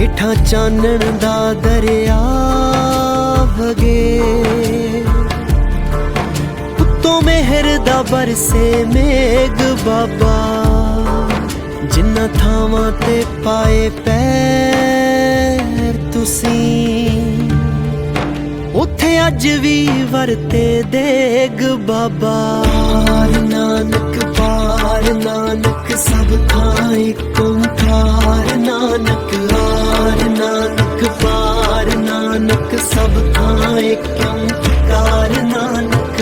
ਹੇਠਾਂ ਚਾਨਣ ਦਾ ਦਰਿਆ ਵਗੇ। ਉੱਤੋਂ ਮਿਹਰ ਦਾ ਬਰਸੇ ਮੇਗ ਬਾਬਾ। ਜਿੰਨਾ ਥਾਵਾਂ ਤੇ ਪਾਏ ਪੈਰ ਤੁਸੀਂ, ਉੱਥੇ ਅੱਜ ਵੀ ਵਰਤੇ ਦੇਗ ਬਾਬਾ। ਨਾਨਕ ਪਾਰ, ਨਾਨਕ ਸਭ ਥਾਂ ਇੱਕ ਸਭ ਥਾਂ ਇੱਕ ਓੰਕਾਰ ਨਾਨਕ।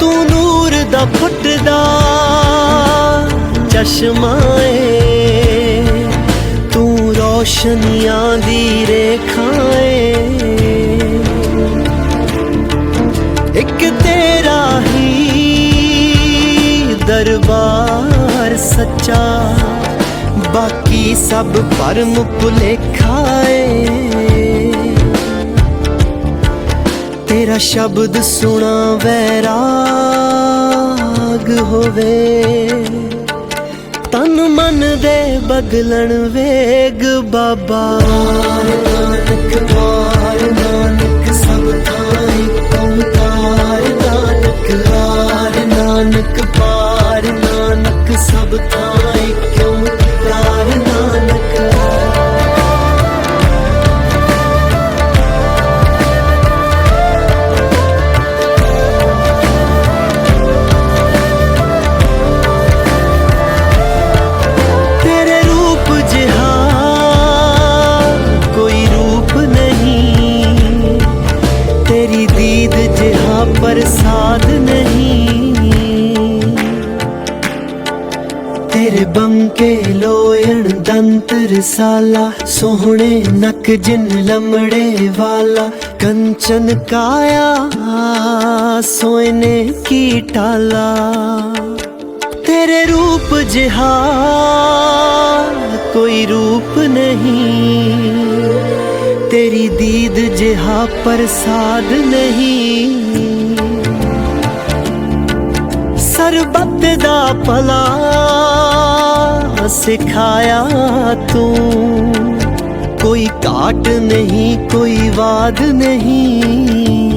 ਤੂੰ ਨੂਰ ਦਾ ਫੁੱਟਦਾ ਚਸ਼ਮਾ ਏ। ਤੂੰ ਰੋਸ਼ਨੀਆਂ ਦੀ ਰੇਖਾ ਇੱਕ ਤੇਰਾ ਹੀ ਦਰਬਾਰ ਸੱਚਾ। ਬਾਕੀ ਸਭ ਪਰਮ ਭੁਲੇਖਾ ਏ। ਤੇਰਾ ਸ਼ਬਦ ਸੁਣਾ ਵੈਰਾਗ ਹੋਵੇ। ਤਨ ਮਨ ਦੇ ਬਗਲਣ ਵੇਗ ਬਾਬਾ। ਨਾਨਕ ਪਾਰ ਨਾਨਕ ਸਭ ਥਾਂ ਇੱਕ ਓੰਕਾਰ ਨਾਨਕ ਤੇਰੇ ਰੂਪ ਜਿਹਾ ਕੋਈ ਰੂਪ ਨਹੀਂ। ਤੇਰੀ ਦੀਦ ਜਿਹਾ ਪ੍ਰਸਾਦ ਨਹੀਂ। ਬੰਕੇ ਲੋਇਣ ਦੰਤ ਰਸਾਲਾ ਸੋਹਣੇ ਨਕ ਜਿਨ ਲਮੜੇ ਵਾਲਾ, ਕੰਚਨ ਕਾਇਆ ਸੋਇਨੇ ਕੀ ਟਾਲਾ। ਤੇਰੇ ਰੂਪ ਜਿਹਾ, ਕੋਈ ਰੂਪ ਨਹੀਂ। ਤੇਰੀ ਦੀਦ ਜਿਹਾ ਪ੍ਰਸਾਦ ਨਹੀਂ। ਸਰਬੱਤ ਦਾ ਭਲਾ ਸਿਖਾਇਆ ਤੂੰ। ਕੋਈ ਘਾਟ ਨਹੀਂ ਕੋਈ ਵਾਦ ਨਹੀਂ।